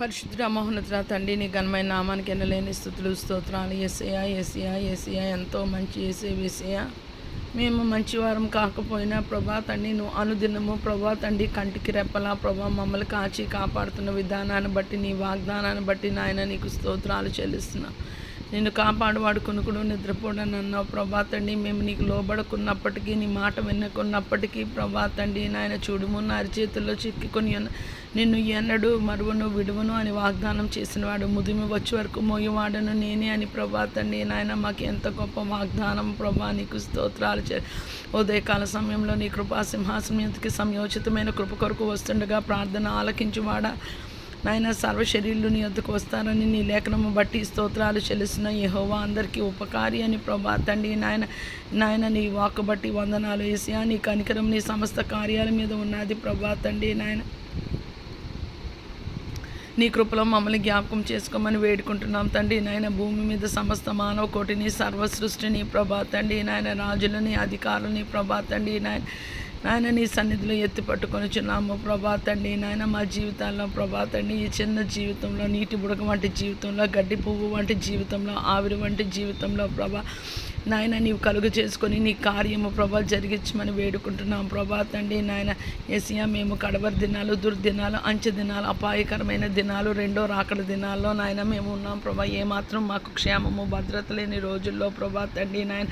పరిశుద్ధ మహోన్నతుల తండ్రి నీ ఘనమైన నామానికి ఎనలేని స్థుతులు స్తోత్రాలు. ఎస్ఏయా ఎస్ఏయా ఎస్ఏయా ఎంతో మంచి ఏసే వేసేయా మేము మంచివారం కాకపోయినా ప్రభా తండ్రి నువ్వు అనుదినము ప్రభా తండ్రి కంటికి రెప్పలా ప్రభా మమ్మల్ని కాచి కాపాడుతున్న విధానాన్ని బట్టి నీ వాగ్దానాన్ని బట్టి నాయన నీకు స్తోత్రాలు చెల్లిస్తున్నాను నిన్ను కాపాడువాడు కొనుకుడు నిద్రపోడని అన్నావు. ప్రభా తండ్రి మేము నీకు లోబడుకున్నప్పటికీ నీ మాట వినకున్నప్పటికీ ప్రభా తండ్రి నాయన చూడుము. నా అరిచేతుల్లో చిక్కుకొని నిన్ను ఎన్నడు మరువను విడువను అని వాగ్దానం చేసినవాడు. ముదిమి వచ్చే వరకు మోయవాడను నేనే అని ప్రభా తండ్రి నాయన మాకు ఎంత గొప్ప వాగ్దానం. ప్రభా నీకు స్తోత్రాలు చే ఉదయకాల సమయంలో నీ కృపా సింహాసనం ఎంతకి సంయోచితమైన కృప కొరకు వస్తుండగా ప్రార్థన ఆలకించువాడా? నాయన సర్వ శరీరులు నీ వద్దకు వస్తారని నీ లేఖనము బట్టి స్తోత్రాలు చెల్లిసిన యహోవా అందరికీ ఉపకారి అని ప్రభా తండ్రి నాయన నాయన నీ వాక్ బట్టి వందనాలు. వేసియా నీ కనికరం నీ సమస్త కార్యాల మీద ఉన్నది ప్రభా తండ్రి నాయన. నీ కృపలో మమ్మల్ని జ్ఞాపకం చేసుకోమని వేడుకుంటున్నాం తండ్రి నాయన. భూమి మీద సమస్త మానవ కోటిని సర్వ సృష్టిని ప్రభా తండ్రి నాయన రాజులని అధికారులని ప్రభా తండ్రి నాయన. నాయన నీ సన్నిధిలో ఎత్తి పట్టుకొని చున్నాము ప్రభా తండ్రి నాయన మా జీవితాల్లో ప్రభా తండ్రి ఈ చిన్న జీవితంలో నీటి బుడక వంటి జీవితంలో గడ్డి పువ్వు వంటి జీవితంలో ఆవిరి వంటి జీవితంలో ప్రభా నాయన నీవు కలుగు చేసుకొని నీ కార్యము ప్రభా జరిగించమని వేడుకుంటున్నాం. ప్రభా తండ్రి నాయన ఎసియా మేము కడవరి దినాలు దుర్దినాలు అంచె దినాలు అపాయకరమైన దినాలు రెండో రాకడ దినాల్లో నాయన మేము ఉన్నాం. ప్రభా ఏమాత్రం మాకు క్షేమము భద్రత లేని రోజుల్లో ప్రభా తండ్రి నాయన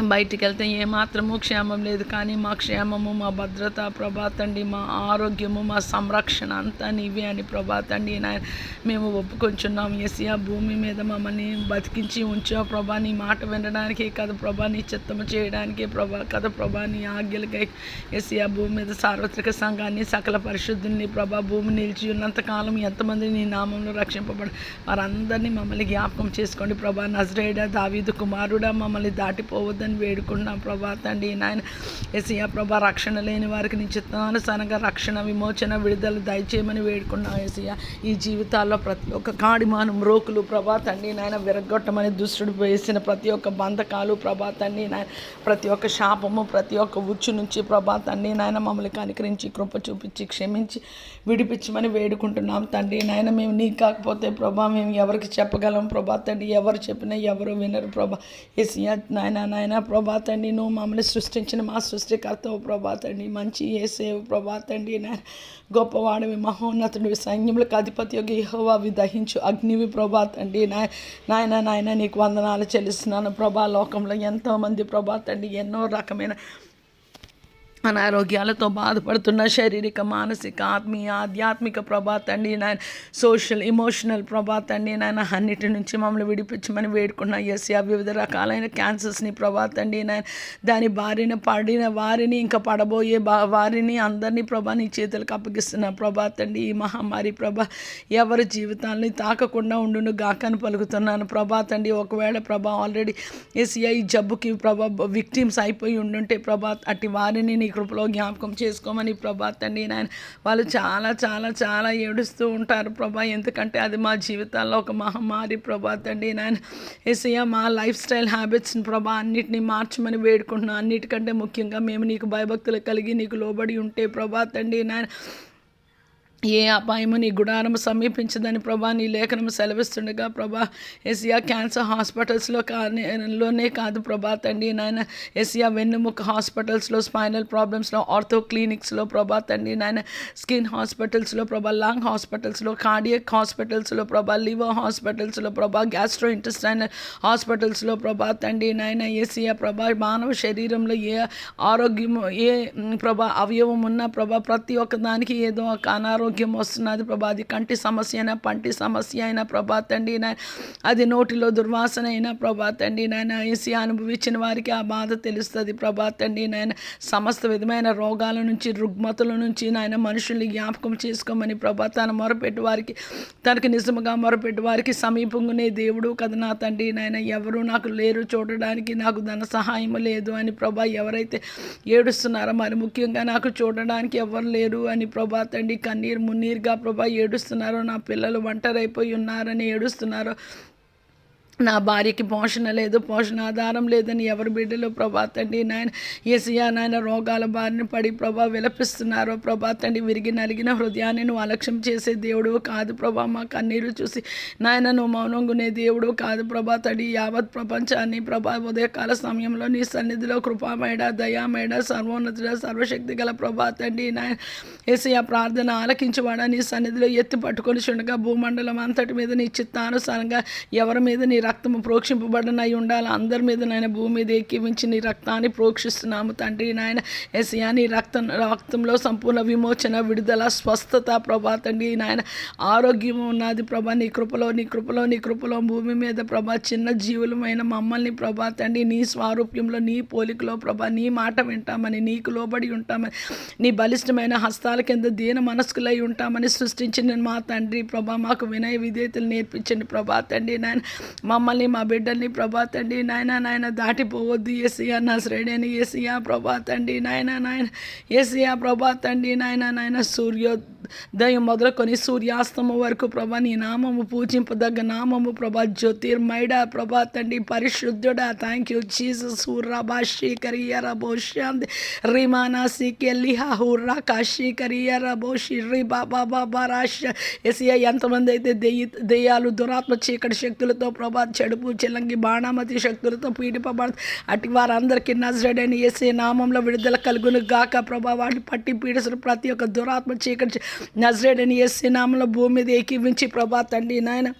బయటికి వెళ్తే ఏమాత్రము క్షేమం లేదు. కానీ మా క్షేమము మా భద్రత ప్రభా తండ్రి మా ఆరోగ్యము మా సంరక్షణ అంతా నీవే అని ప్రభా తండ్రి నాయన మేము ఒప్పుకొంచున్నాం. ఎసియా భూమి మీద మమ్మల్ని బతికించి ఉంచావు ప్రభా. నీ మాట వినడానికి కదా ప్రభా. నీ చిత్తము చేయడానికి ప్రభా కదా ప్రభా. నీ ఆజ్ఞలకై ఎసియా భూమి మీద సార్వత్రిక సంఘాన్ని సకల పరిశుద్ధుల్ని ప్రభా. భూమి నిలిచి ఉన్నంతకాలం ఎంతమంది నీ నామంలో రక్షింపబడి వారందరినీ మమ్మల్ని జ్ఞాపకం చేసుకోండి ప్రభా. నజరేడా దావీదు కుమారుడా మమ్మల్ని దాటిపోవద్దు దాటిపోవద్దని వేడుకుంటున్నాం. ప్రభా తండ్రి నాయన ఎసియా ప్రభా రక్షణ లేని వారికి నీ చిత్తానుసారంగా రక్షణ విమోచన విడుదల దయచేయమని వేడుకున్నాం ఎసియా ఈ జీవితాల్లో ప్రతి ఒక్క కాడిమానం రోకులు ప్రభా తండ్రి నాయన విరగొట్టమని దుష్టుడు వేసిన ప్రతి ఒక్క బంధకాలు ప్రభా తండ్రి నాయన ప్రతి ఒక్క శాపము ప్రతి ఒక్క ఉచ్చు నుంచి ప్రభా తండ్రి నాయన మమ్మల్ని కనికరించి కృప చూపించి క్షమించి విడిపించమని వేడుకుంటున్నాం. తండ్రి నాయన మేము నీ కాకపోతే ప్రభా మేము ఎవరికి చెప్పగలం? ప్రభా తండ్రి ఎవరు చెప్పినా ఎవరు వినరు ప్రభా. ఎసియా నాయన నాయన ప్రభా తండ్రి నువ్వు మమ్మల్ని సృష్టించిన మా సృష్టికర్తవు ప్రభా తండ్రి. మంచి ఏసేవు ప్రభా తండ్రి. నాయన గొప్పవాడివి మహోన్నతుడివి సైన్యములకు అధిపతి యొక్క యెహోవావి దహించు అగ్నివి ప్రభా తండ్రి. నాయ నాయన నాయన నీకు వందనాలు చెల్లిస్తున్నాను ప్రభా. లోకంలో ఎంతోమంది ప్రభా తండ్రి ఎన్నో రకమైన అనారోగ్యాలతో బాధపడుతున్న శారీరక మానసిక ఆత్మీయ ఆధ్యాత్మిక ప్రభా తండ్రి నాయన సోషల్ ఇమోషనల్ ప్రభా తండ్రి నాయన అన్నిటి నుంచి మమ్మల్ని విడిపించమని వేడుకున్న ఎస్యా వివిధ రకాలైన క్యాన్సర్స్ని ప్రభా తండ్రి నాయన దాని బారిన పడిన వారిని ఇంకా పడబోయే బా వారిని అందరినీ ప్రభా నీ చేతులకు అప్పగిస్తున్న ప్రభా తండ్రి ఈ మహమ్మారి ప్రభా ఎవరి జీవితాలని తాకకుండా ఉండును గాకని పలుకుతున్నాను ప్రభా తండ్రి. ఒకవేళ ప్రభా ఆల్రెడీ ఎస్ఐ జబ్బుకి ప్రభా విక్టిమ్స్ అయిపోయి ఉండుంటే ప్రభా అట్టి వారిని నీ కృపలో జ్ఞాపకం చేసుకోమని ప్రభా. తండ్రి నాయన వాళ్ళు చాలా చాలా చాలా ఏడుస్తూ ఉంటారు ప్రభా. ఎందుకంటే అది మా జీవితాల్లో ఒక మహమ్మారి ప్రభా తండ్రి నాయన. ఏసయ మా లైఫ్ స్టైల్ హ్యాబిట్స్ని ప్రభా అన్నిటిని మార్చమని వేడుకుంటున్నాను అన్నిటికంటే ముఖ్యంగా మేము నీకు భయభక్తులు కలిగి నీకు లోబడి ఉంటే ప్రభా తండ్రి నాయన. ఏ అపాయము నీ గుడారము సమీపించదని ప్రభా నీ లేఖనము సెలవిస్తుండగా ప్రభా ఎసియా క్యాన్సర్ హాస్పిటల్స్లో కానీ లోనే కాదు ప్రభా తండ్రి నాయన. ఎసియా వెన్నుముక హాస్పిటల్స్లో స్పైనల్ ప్రాబ్లమ్స్లో ఆర్థో క్లినిక్స్లో ప్రభా తండ్రి నాయన. స్కిన్ హాస్పిటల్స్లో ప్రభా లాంగ్ హాస్పిటల్స్లో కార్డియక్ హాస్పిటల్స్లో ప్రభా లివర్ హాస్పిటల్స్లో ప్రభా గ్యాస్ట్రో ఇంటెస్టైనల్ హాస్పిటల్స్లో ప్రభా తండ్రి నాయన. ఏసియా ప్రభా మానవ శరీరంలో ఏ ఆరోగ్యము ఏ ప్రభా అవయవం ఉన్న ప్రభా ప్రతి ఒక్క దానికి ఏదో ఒక అనారోగ్యం వస్తున్నది ప్రభా. అది కంటి సమస్య అయినా పంటి సమస్య అయినా ప్రభా తండ్రి నాయన అది నోటిలో దుర్వాసన అయినా ప్రభా తండ్రి నాయన ఏసీ అనుభవించిన వారికి ఆ బాధ తెలుస్తుంది ప్రభా తండ్రి నాయన సమస్త విధమైన రోగాల నుంచి రుగ్మతుల నుంచి నాయన మనుషుల్ని జ్ఞాపకం చేసుకోమని ప్రభా తన మొరపెట్టు వారికి తనకి నిజముగా మొరపెట్టు వారికి సమీపంగానే దేవుడు కదా నా తండ్రి నాయన ఎవరు నాకు లేరు చూడడానికి నాకు ధన సహాయం లేదు అని ప్రభా ఎవరైతే ఏడుస్తున్నారో మరి ముఖ్యంగా నాకు చూడడానికి ఎవరు లేరు అని ప్రభా తండ్రి కన్నీరు మున్నీరుగా ప్రభా ఏడుస్తున్నారో నా పిల్లలు ఒంటరైపోయి ఉన్నారని ఏడుస్తున్నారో నా భార్యకి పోషణ లేదు పోషణ ఆధారం లేదని ఎవరి బిడ్డలు ప్రభా తండ్రి నాయన ఏసియా నాయన రోగాల బారిన పడి ప్రభా విలపిస్తున్నారో ప్రభా తండ్రి విరిగి నలిగిన హృదయాన్ని నువ్వు అలక్ష్యం చేసే దేవుడు కాదు ప్రభా. మా కన్నీరు చూసి నాయన నువ్వు మౌనంగునే దేవుడు కాదు ప్రభా తండ్రి. యావత్ ప్రపంచాన్ని ప్రభా ఉదయకాల సమయంలో నీ సన్నిధిలో కృపామేడ దయామేడ సర్వోన్నతుడ సర్వశక్తి గల ప్రభా తండ్రి నాయన ఏసయ్య ప్రార్థన ఆలకించవాడా? నీ సన్నిధిలో ఎత్తి పట్టుకొని చుండగా భూమండలం అంతటి మీద నీ చిత్తానుసారంగా ఎవరి మీద నీ రక్తము ప్రోక్షింపబడినై ఉండాలి. అందరి మీద నాయన భూమి మీద ఎక్కివించి నీ రక్తాన్ని ప్రోక్షిస్తున్నాము తండ్రి నాయన. ఎస్యా నీ రక్తం రక్తంలో సంపూర్ణ విమోచన విడుదల స్వస్థత ప్రభా తండ్రి నాయన. ఆరోగ్యం ఉన్నది ప్రభా నీ కృపలో నీ కృపలో నీ కృపలో భూమి మీద ప్రభా చిన్న జీవులమైన మమ్మల్ని ప్రభా తండ్రి నీ స్వారూప్యంలో నీ పోలికలో ప్రభా నీ మాట వింటామని నీకు లోబడి ఉంటామని నీ బలిష్టమైన హస్తాల కింద దీన మనస్కులై ఉంటామని సృష్టించిన మా తండ్రి ప్రభా మాకు వినయ విధేయతలు నేర్పించండి ప్రభా తండ్రి నాయన. మమ్మల్ని మా బిడ్డల్ని ప్రభా తండ్రి నాయన నాయన దాటిపోవద్దు. ఏసియా నా శ్రేణిని ఏసియా ప్రభా తండ్రి నాయన నాయన ఏసియా ప్రభా తండ్రి నాయన నాయన సూర్యోదయం మొదలుకొని సూర్యాస్తమం వరకు ప్రభా నీ నామము పూజింపదగ్గ నామము ప్రభా జ్యోతిర్మైడ ప్రభా తండ్రి పరిశుద్ధుడా. థ్యాంక్ యూ జీసస్ హుర్రా బాషి కరియర బోషాంది రిమానా సికెల్లిహా హుర్రా కాశీ కరియర బోషి రి బాబా బాబా రాష్ ఎసియా ఎంతమంది అయితే దెయ్య దెయ్యాలు దురాత్మ చీకటి శక్తులతో ప్రభా చెడుపు చిలంగి బాణామతి శక్తులతో పీడిపబడు అటు వారందరికీ నజరడని ఏసే నామంలో విడుదల కలుగును గాక ప్రభా. వాటిని పట్టి పీడిసిన ప్రతి ఒక్క దురాత్మ చీకటి నజరేడని ఎస్సీ నామంలో భూమి మీద ఏకీవించి ప్రభా తండ్రి నాయన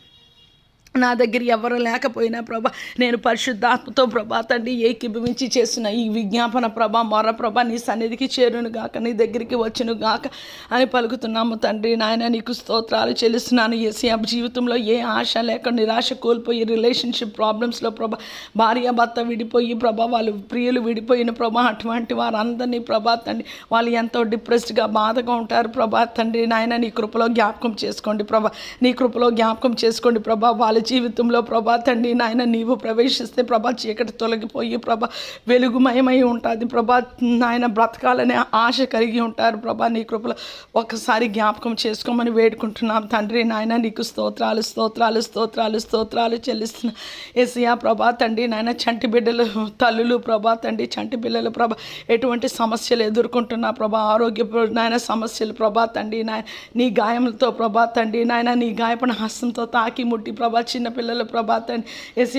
నా దగ్గర ఎవరు లేకపోయినా ప్రభా నేను పరిశుద్ధాత్మతో ప్రభా తండ్రి ఏకీభవించి చేసిన ఈ విజ్ఞాపన ప్రభా మొర ప్రభా నీ సన్నిధికి చేరును గాక నీ దగ్గరికి వచ్చును గాక అని పలుకుతున్నాము తండ్రి. నాయన నీకు స్తోత్రాలు చెల్లిస్తున్నాను. ఏసీ జీవితంలో ఏ ఆశ లేక నిరాశ కోల్పోయి రిలేషన్షిప్ ప్రాబ్లమ్స్లో ప్రభా భార్య భర్త విడిపోయి ప్రభా వాళ్ళు ప్రియులు విడిపోయిన ప్రభా అటువంటి వారందరినీ ప్రభా తండ్రి వాళ్ళు ఎంతో డిప్రెస్డ్గా బాధగా ఉంటారు ప్రభా. తండ్రి నాయన నీ కృపలో జ్ఞాపకం చేసుకోండి ప్రభా. నీ కృపలో జ్ఞాపకం చేసుకోండి ప్రభా. వాళ్ళ జీవితంలో ప్రభా తండ్రి నాయన నీవు ప్రవేశిస్తే ప్రభా చీకటి తొలగిపోయి ప్రభా వెలుగుమయమై ఉంటుంది. ప్రభా నాయన బ్రతకాలనే ఆశ కలిగి ఉంటారు ప్రభా. నీ కృపలో ఒక్కసారి జ్ఞాపకం చేసుకోమని వేడుకుంటున్నాం. తండ్రి నాయన నీకు స్తోత్రాలు స్తోత్రాలు స్తోత్రాలు స్తోత్రాలు చెల్లిస్తున్న ఏసియా ప్రభా. తండ్రి నాయన చంటి బిడ్డలు తల్లులు ప్రభా తండ్రి చంటి పిల్లలు ప్రభా ఎటువంటి సమస్యలు ఎదుర్కొంటున్నా ప్రభా. ఆరోగ్య నాయన సమస్యలు ప్రభా. తండ్రి నాయన నీ గాయములతో ప్రభా తండ్రి నాయన నీ గాయపడిన హస్తంతో తాకి ముట్టి ప్రభా చిన్న పిల్లలు ప్రభా తండ్రి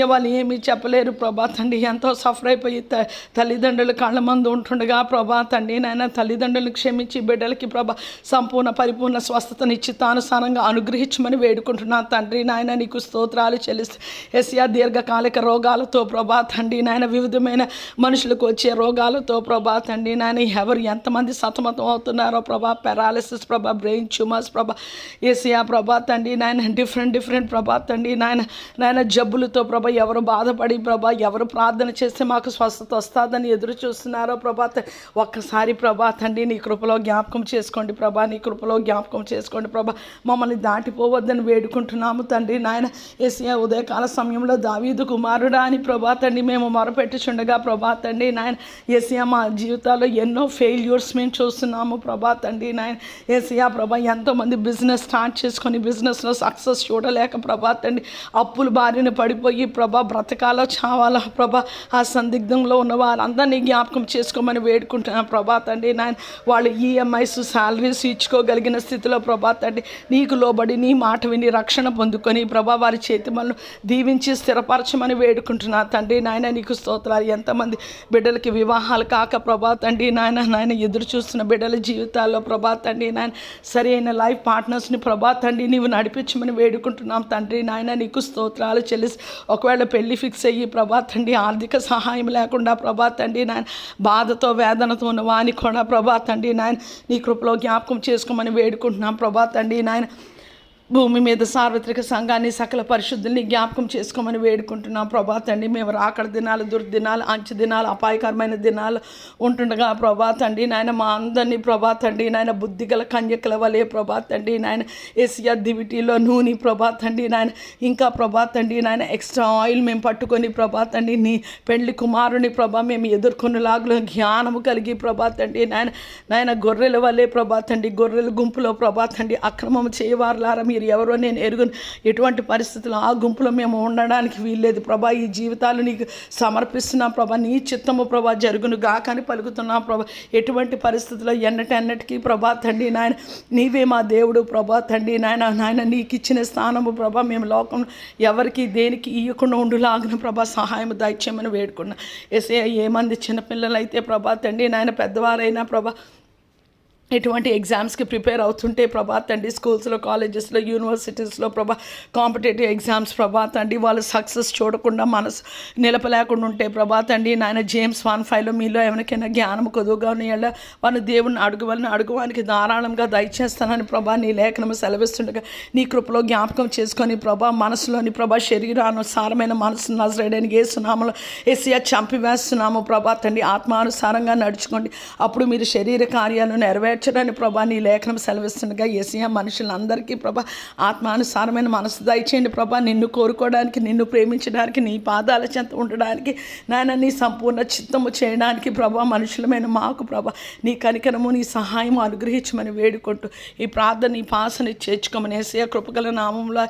వాళ్ళు ఏమీ చెప్పలేరు ప్రభా తండ్రి ఎంతో సఫర్ అయిపోయి త- తల్లిదండ్రులు కళ్ళ మందు ఉంటుండగా ప్రభా తండ్రి నాయన తల్లిదండ్రులను క్షమించి బిడ్డలకి ప్రభా సంపూర్ణ పరిపూర్ణ స్వస్థతనిచ్చి తానుసారంగా అనుగ్రహించమని వేడుకుంటున్నా తండ్రి నాయన నీకు స్తోత్రాలు చెల్లిస్తూ ఎస్యా దీర్ఘకాలిక రోగాలతో ప్రభా తండ్రి నాయన వివిధమైన మనుషులకు వచ్చే రోగాలతో ప్రభా తండ్రి నాయన ఎవరు ఎంతమంది సతమతం అవుతున్నారో ప్రభా పెరాలిసిస్ ప్రభా బ్రెయిన్ ట్యూమర్స్ ప్రభా ఏసియా ప్రభా తండ్రి నాయన డిఫరెంట్ డిఫరెంట్ ప్రభా తండ్రి నాయన నాయన జబ్బులతో ప్రభా ఎవరు బాధపడి ప్రభా ఎవరు ప్రార్థన చేస్తే మాకు స్వస్థత వస్తుందని ఎదురు చూస్తున్నారో ప్రభా ఒక్కసారి ప్రభా తండ్రి నీ కృపలో జ్ఞాపకం చేసుకోండి ప్రభా నీ కృపలో జ్ఞాపకం చేసుకోండి ప్రభా మమ్మల్ని దాటిపోవద్దని వేడుకుంటున్నాము తండ్రి నాయన ఏసియా ఉదయకాల సమయంలో దావీదు కుమారుడా అని ప్రభా తండ్రి మేము మొరపెట్టుచుండగా ప్రభా తండ్రి నాయన ఏసియా మా జీవితాల్లో ఎన్నో ఫెయిల్యూర్స్ మేము చూస్తున్నాము ప్రభా తండ్రి నాయన ఏసియా ప్రభా ఎంతోమంది బిజినెస్ స్టార్ట్ చేసుకొని బిజినెస్లో సక్సెస్ చూడలేక ప్రభా తండ్రి అప్పుల బారిన పడిపోయి ప్రభా బ్రతకాలో చావాలా ప్రభా ఆ సందిగ్ధంలో ఉన్న వారందరినీ జ్ఞాపకం చేసుకోమని వేడుకుంటున్నాను ప్రభా తండ్రి నాయన. వాళ్ళు ఈఎంఐస్ శాలరీస్ ఇచ్చుకోగలిగిన స్థితిలో ప్రభా తండ్రి నీకు లోబడి నీ మాట విని రక్షణ పొందుకొని ప్రభా వారి చేతి మనల్ని దీవించి స్థిరపరచమని వేడుకుంటున్నా తండ్రి నాయన. నీకు స్తోత్రాలు. ఎంతమంది బిడ్డలకి వివాహాలు కాక ప్రభా తండ్రి నాయన నాయన ఎదురు చూస్తున్న బిడ్డల జీవితాల్లో ప్రభా తండ్రి నాయన సరైన లైఫ్ పార్ట్నర్స్ని ప్రభా తండ్రి నీవు నడిపించమని వేడుకుంటున్నాం తండ్రి నాయన. నీకు స్తోత్రాలు చెల్లిసి ఒకవేళ పెళ్ళి ఫిక్స్ అయ్యి ప్రభా తండ్రి ఆర్థిక సహాయం లేకుండా ప్రభా తండ్రి నాయన బాధతో వేదనతో ఉన్న వాని కూడా ప్రభా తండ్రి నాయన నీ కృపలో జ్ఞాపకం చేసుకోమని వేడుకుంటున్నాం ప్రభా తండ్రి నాయన. భూమి మీద సార్వత్రిక సంఘాన్ని సకల పరిశుద్ధుల్ని జ్ఞాపకం చేసుకోమని వేడుకుంటున్నాం. ప్రభా తండ్రి మేము రాకడ దినాలు దుర్దినాలు అంచె దినాలు అపాయకరమైన దినాలు ఉంటుండగా ప్రభా తండ్రి నాయన మా అందరినీ ప్రభా తండ్రి నాయన బుద్ధిగల కన్యకల వలె ప్రభా తండ్రి నాయన ఏసియా దివిటీలో నూనె ప్రభా తండ్రి నాయన ఇంకా ప్రభా తండ్రి నాయన ఎక్స్ట్రా ఆయిల్ మేము పట్టుకొని ప్రభా తండ్రి నీ పెళ్ళి కుమారుని ప్రభా మేము ఎదుర్కొనేలాగులో జ్ఞానము కలిగి ప్రభా తండ్రి నాయన నాయన గొర్రెల వలె ప్రభా తండ్రి గొర్రెల గుంపులో ప్రభా తండ్రి అక్రమం చేయవారులారా. మీరు ఎవరో నేను ఎరుగును. ఎటువంటి పరిస్థితులు ఆ గుంపులో మేము ఉండడానికి వీల్లేదు. ప్రభా ఈ జీవితాలు నీకు సమర్పిస్తున్నాం ప్రభా. నీ చిత్తము ప్రభా జరుగును గాకని పలుకుతున్నాం ప్రభా. ఎటువంటి పరిస్థితుల్లో ఎన్నటెన్నటికీ ప్రభా తండ్రి నాయన నీవే మా దేవుడు ప్రభా తండ్రి నాయన. నాయన నీకు ఇచ్చిన స్థానము ప్రభా మేము లోకం ఎవరికి దేనికి ఇవ్వకుండా ఉండులాగిన ప్రభా సహాయం దయచేయమని వేడుకున్నా. ఎసే ఏ చిన్నపిల్లలు అయితే ప్రభా తండ్రి నాయన పెద్దవారైనా ప్రభా ఎటువంటి ఎగ్జామ్స్కి ప్రిపేర్ అవుతుంటే ప్రభాత్ అండి స్కూల్స్లో కాలేజెస్లో యూనివర్సిటీస్లో ప్రభా కాంపిటేటివ్ ఎగ్జామ్స్ ప్రభాత్ అండి వాళ్ళు సక్సెస్ చూడకుండా మనసు నిలపలేకుండా ఉంటే ప్రభాత్ అండి నాయన జేమ్స్ వన్ ఫైవ్లో మీలో ఎవరికైనా జ్ఞానం కొదువుగా ఉన్న వాళ్ళు దేవుని అడుగువలని అడుగువానికి ధారాళంగా దయచేస్తానని ప్రభా నీ లేఖనం సెలవిస్తుండగా నీ కృపలో జ్ఞాపకం చేసుకొని ప్రభా మనసులోని ప్రభా శరీరానుసారమైన మనసు నజరేడని ఏసునామలో ఎసియా చంపివేస్తున్నాము ప్రభాత్ అండి ఆత్మానుసారంగా నడుచుకోండి అప్పుడు మీరు శరీర కార్యాలను నెరవేర్చడని ప్రభా నీ లేఖనం సెలవిస్తుండగా ఎసియా మనుషులందరికీ ప్రభా ఆత్మానుసారమైన మనసు దయచేయండి ప్రభా. నిన్ను కోరుకోవడానికి నిన్ను ప్రేమించడానికి నీ పాదాల చెంత ఉండడానికి నాయన నీ సంపూర్ణ చిత్తము చేయడానికి ప్రభా మనుషులమైన మాకు ప్రభా నీ కనికరము నీ సహాయము అనుగ్రహించమని వేడుకుంటూ ఈ ప్రార్థన ఈ పాసని చేర్చుకోమని ఏసయ కృపగల నామంలో